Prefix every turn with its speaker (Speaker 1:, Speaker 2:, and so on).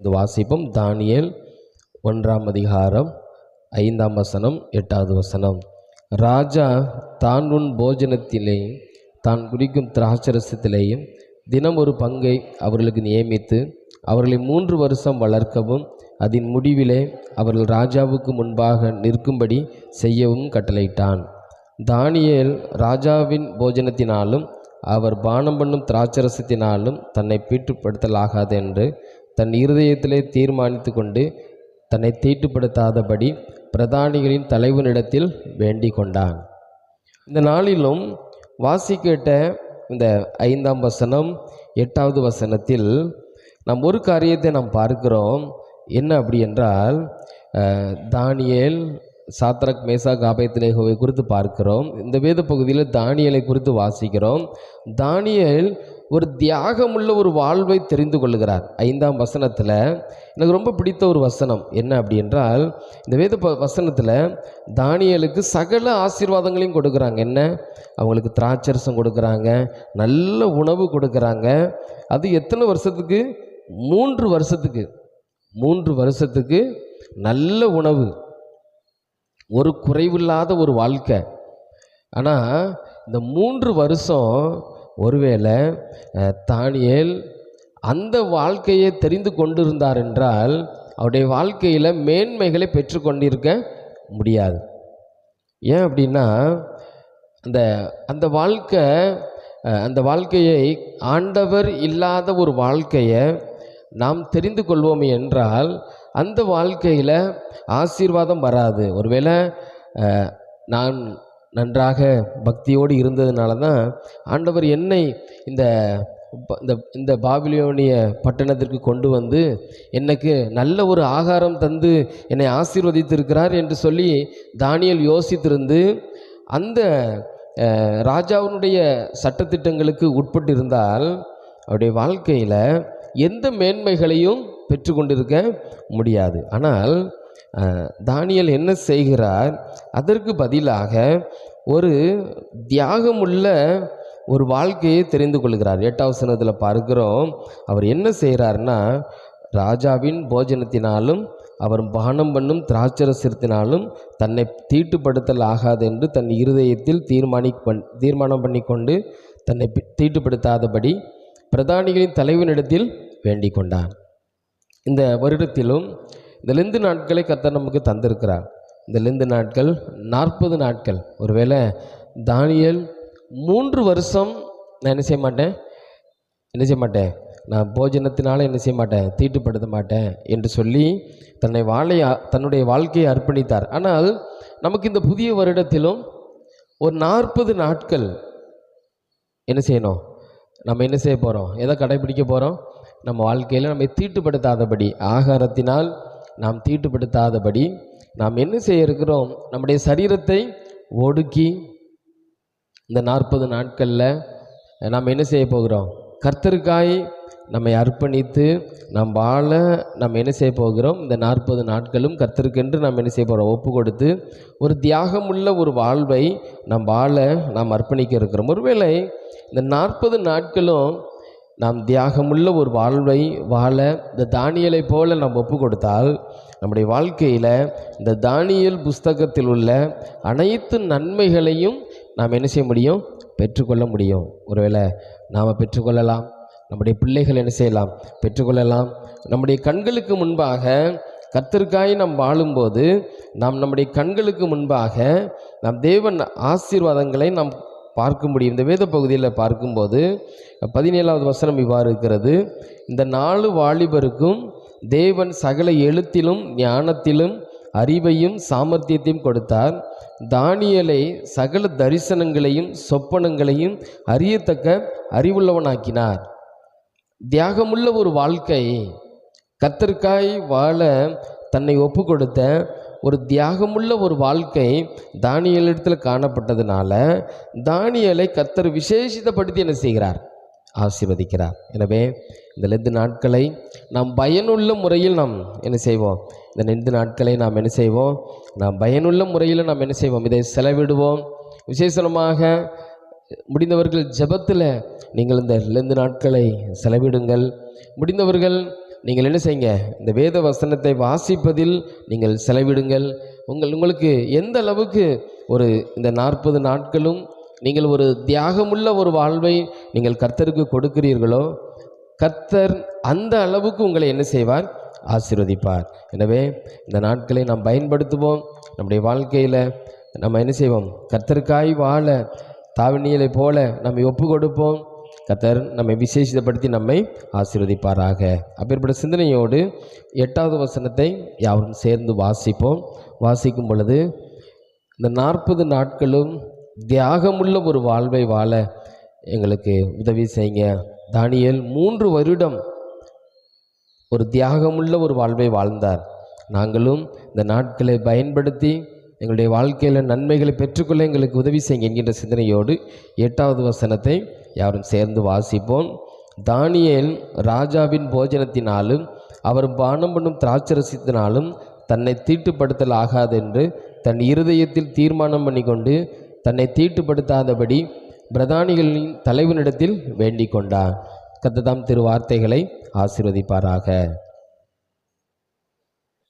Speaker 1: இந்த வாசிப்போம். தானியேல் ஒன்றாம் அதிகாரம் ஐந்தாம் வசனம் எட்டாவது வசனம். ராஜா தான் உன் போஜனத்திலே தான் குடிக்கும் திராட்சரசத்திலேயும் தினம் ஒரு பங்கை அவர்களுக்கு நியமித்து அவர்களை மூன்று வருஷம் வளர்க்கவும் அதன் முடிவிலே அவர்கள் ராஜாவுக்கு முன்பாக நிற்கும்படி செய்யவும் கட்டளையிட்டான். தானியேல் ராஜாவின் போஜனத்தினாலும் அவர் பானம் பண்ணும் திராட்சரசத்தினாலும் தன்னை பீட்டுப்படுத்தலாகாது என்று தன் இருதயத்திலே தீர்மானித்து கொண்டு தன்னை தீட்டுப்படுத்தாதபடி பிரதானிகளின் தலைவனிடத்தில் வேண்டிக் கொண்டான். இந்த நாளிலும் வாசி கேட்ட இந்த ஐந்தாம் வசனம் எட்டாவது வசனத்தில் நாம் ஒரு காரியத்தை நாம் பார்க்கிறோம். என்ன அப்படி என்றால் தானியல் சாத்ரக் மேசா காபயத்திலேகோவை குறித்து பார்க்கிறோம். இந்த வேத பகுதியில் தானியலை குறித்து வாசிக்கிறோம். தானியல் ஒரு தியாகமுள்ள ஒரு வாழ்வை தெரிந்து கொள்கிறார் ஐந்தாம் வசனத்தில் எனக்கு ரொம்ப பிடித்த ஒரு வசனம் என்ன அப்படி என்றால் இந்த வேத வசனத்தில் தானியலுக்கு சகல ஆசீர்வாதங்களையும் கொடுக்குறாங்க. என்ன? அவங்களுக்கு திராட்சரசம் கொடுக்குறாங்க நல்ல உணவு கொடுக்குறாங்க. அது எத்தனை வருஷத்துக்கு? மூன்று வருஷத்துக்கு. மூன்று வருஷத்துக்கு நல்ல உணவு. ஒரு குறைவில்லாத ஒரு வாழ்க்கை. ஆனால் இந்த மூன்று வருஷம் ஒருவேளை அஹ், தானியேல் அந்த வாழ்க்கையை தெரிந்து கொண்டிருந்தார் என்றால் அவருடைய வாழ்க்கையில் மேன்மைகளை பெற்றுக்கொண்டிருக்க முடியாது. ஏன் அப்படின்னா அந்த அந்த வாழ்க்கை அந்த வாழ்க்கையை ஆண்டவர் இல்லாத ஒரு வாழ்க்கையை நாம் தெரிந்து கொள்வோம் என்றால் அந்த வாழ்க்கையில் ஆசீர்வாதம் வராது. ஒருவேளை நான் நன்றாக பக்தியோடு இருந்ததுனால தான் ஆண்டவர் என்னை இந்த ப- இந்த இந்த பாபிலியோனிய பட்டணத்திற்கு கொண்டு வந்து எனக்கு நல்ல ஒரு ஆகாரம் தந்து என்னை ஆசீர்வதித்திருக்கிறார் என்று சொல்லி தானியல் யோசித்திருந்து அந்த ராஜாவினுடைய சட்டத்திட்டங்களுக்கு உட்பட்டு இருந்தால் அவருடைய வாழ்க்கையில் எந்த மேன்மைகளையும் பெற்றுக்கொண்டிருக்க முடியாது. ஆனால் தானியல் என்ன செய்கிறார்? அதற்கு பதிலாக ஒரு தியாகமுள்ள ஒரு வாழ்க்கையை தெரிந்து கொள்கிறார். எட்டாவது பார்க்கிறோம் அவர் என்ன செய்கிறார்னா ராஜாவின் போஜனத்தினாலும் அவர் பானம் பண்ணும் திராட்சரசத்தினாலும் தன்னை தீட்டுப்படுத்தல் ஆகாது என்று தன் இருதயத்தில் தீர்மானி பண் தீர்மானம் பண்ணிக்கொண்டு தன்னை தீட்டுப்படுத்தாதபடி பிரதானிகளின் தலைவனிடத்தில் வேண்டிக் கொண்டார் இந்த வருடத்திலும் இந்த லெந்து நாட்களை கர்த்தர் நமக்கு தந்திருக்கிறார். இந்த லெந்து நாட்கள் நாற்பது நாட்கள். ஒருவேளை தானியல் மூன்று வருஷம் நான் என்ன செய்ய மாட்டேன்? என்ன செய்ய மாட்டேன்? நான் போஜனத்தினால் என்ன செய்ய மாட்டேன்? தீட்டுப்படுத்த மாட்டேன் என்று சொல்லி தன்னை வாழை தன்னுடைய வாழ்க்கையை அர்ப்பணித்தார். ஆனால் நமக்கு இந்த புதிய வருடத்திலும் ஒரு நாற்பது நாட்கள் என்ன செய்யணும்? நம்ம என்ன செய்ய போகிறோம் எதை கடைபிடிக்க போகிறோம் நம்ம வாழ்க்கையில் நம்மை தீட்டுப்படுத்தாதபடி ஆகாரத்தினால் நாம் தீட்டுப்படுத்தாதபடி நாம் என்ன செய்ய இருக்கிறோம்? நம்முடைய சரீரத்தை ஒடுக்கி இந்த நாற்பது நாட்களில் நாம் என்ன செய்ய போகிறோம்? கர்த்தருக்காய் நம்மை அர்ப்பணித்து நாம் வாழ நாம் என்ன செய்ய போகிறோம்? இந்த நாற்பது நாட்களும் கர்த்தருக்கென்று நாம் என்ன செய்ய போகிறோம்? ஒப்பு கொடுத்து ஒரு தியாகமுள்ள ஒரு வாழ்வை நாம் வாழ நாம் அர்ப்பணிக்க இருக்கிறோம். ஒருவேளை இந்த நாற்பது நாட்களும் நாம் தியாகமுள்ள ஒரு வாழ்வை வாழ இந்த தானியலை போல நாம் ஒப்பு கொடுத்தால் நம்முடைய வாழ்க்கையில் இந்த தானியல் புஸ்தகத்தில் உள்ள அனைத்து நன்மைகளையும் நாம் என்ன செய்ய முடியும்? பெற்றுக்கொள்ள முடியும். ஒருவேளை நாம் பெற்றுக்கொள்ளலாம். நம்முடைய பிள்ளைகள் என்ன செய்யலாம்? பெற்றுக்கொள்ளலாம். நம்முடைய கண்களுக்கு முன்பாக கத்திற்காய் நாம் வாழும்போது நாம் நம்முடைய கண்களுக்கு முன்பாக நாம் தேவன் ஆசீர்வாதங்களை நாம் பார்க்க முடியும் இந்த வேத பகுதியில் பார்க்கும்போது பதினேழாவது வசனம் இவ்வாறு இருக்கிறது. இந்த நாலு வாலிபருக்கும் தேவன் சகல எழுத்திலும் ஞானத்திலும் அறிவையும் சாமர்த்தியத்தையும் கொடுத்தார். தானியலை சகல தரிசனங்களையும் சொப்பனங்களையும் அறியத்தக்க அறிவுள்ளவனாக்கினார். தியாகமுள்ள ஒரு வாழ்க்கை. கத்தர்காய் வாழ தன்னை ஒப்பு கொடுத்த ஒரு தியாகமுள்ள ஒரு வாழ்க்கை தானியலிடத்தில் காணப்பட்டதுனால தானியலை கத்தர் விசேஷித்தப்படுத்தி என்ன செய்கிறார்? ஆசீர்வதிக்கிறார். எனவே இந்த லெந்து நாட்களை நாம் பயனுள்ள முறையில் நாம் என்ன செய்வோம்? இந்த லெந்து நாட்களை நாம் என்ன செய்வோம்? நாம் பயனுள்ள முறையில் நாம் என்ன செய்வோம்? இதை செலவிடுவோம். விசேஷமாக முடிந்தவர்கள் ஜெபத்தில் நீங்கள் இந்த லெந்து நாட்களை செலவிடுங்கள். முடிந்தவர்கள் நீங்கள் என்ன செய்யுங்க? இந்த வேத வசனத்தை வாசிப்பதில் நீங்கள் செலவிடுங்கள். உங்கள் உங்களுக்கு எந்த அளவுக்கு ஒரு இந்த நாற்பது நாட்களும் நீங்கள் ஒரு தியாகமுள்ள ஒரு வாழ்வை நீங்கள் கர்த்தருக்கு கொடுக்கிறீர்களோ கர்த்தர் அந்த அளவுக்கு உங்களை என்ன செய்வார்? ஆசீர்வதிப்பார். எனவே இந்த நாட்களை நாம் பயன்படுத்துவோம். நம்முடைய வாழ்க்கையில் நம்ம என்ன செய்வோம்? கர்த்தருக்காய் வாழ தாவணியலை போல நம்மை ஒப்பு கொடுப்போம் கத்தர் நம்மை விசேஷப்படுத்தி நம்மை ஆசீர்வதிப்பாராக. அப்பேற்பட்ட சிந்தனையோடு எட்டாவது வசனத்தை யாவரும் சேர்ந்து வாசிப்போம். வாசிக்கும் பொழுது இந்த நாற்பது நாட்களும் தியாகமுள்ள ஒரு வாழ்வை வாழ எங்களுக்கு உதவி செய்யுங்க. தானியல் மூன்று வருடம் ஒரு தியாகமுள்ள ஒரு வாழ்வை வாழ்ந்தார். நாங்களும் இந்த நாட்களை பயன்படுத்தி எங்களுடைய வாழ்க்கையில் நன்மைகளை பெற்றுக்கொள்ள எங்களுக்கு உதவி செய்யுங்க என்கின்ற சிந்தனையோடு எட்டாவது வசனத்தை யாரும் சேர்ந்து வாசிப்போம். தானியல் ராஜாவின் போஜனத்தினாலும் அவர் பானம் பண்ணும் திராட்சரசத்தினாலும் தன்னை தீட்டுப்படுத்தல் ஆகாதென்று தன் இருதயத்தில் தீர்மானம் பண்ணிக்கொண்டு தன்னை தீட்டுப்படுத்தாதபடி பிரதானிகளின் தலைவனிடத்தில் வேண்டிக் கொண்டார் கத்ததாம் திரு வார்த்தைகளை ஆசிர்வதிப்பாராக.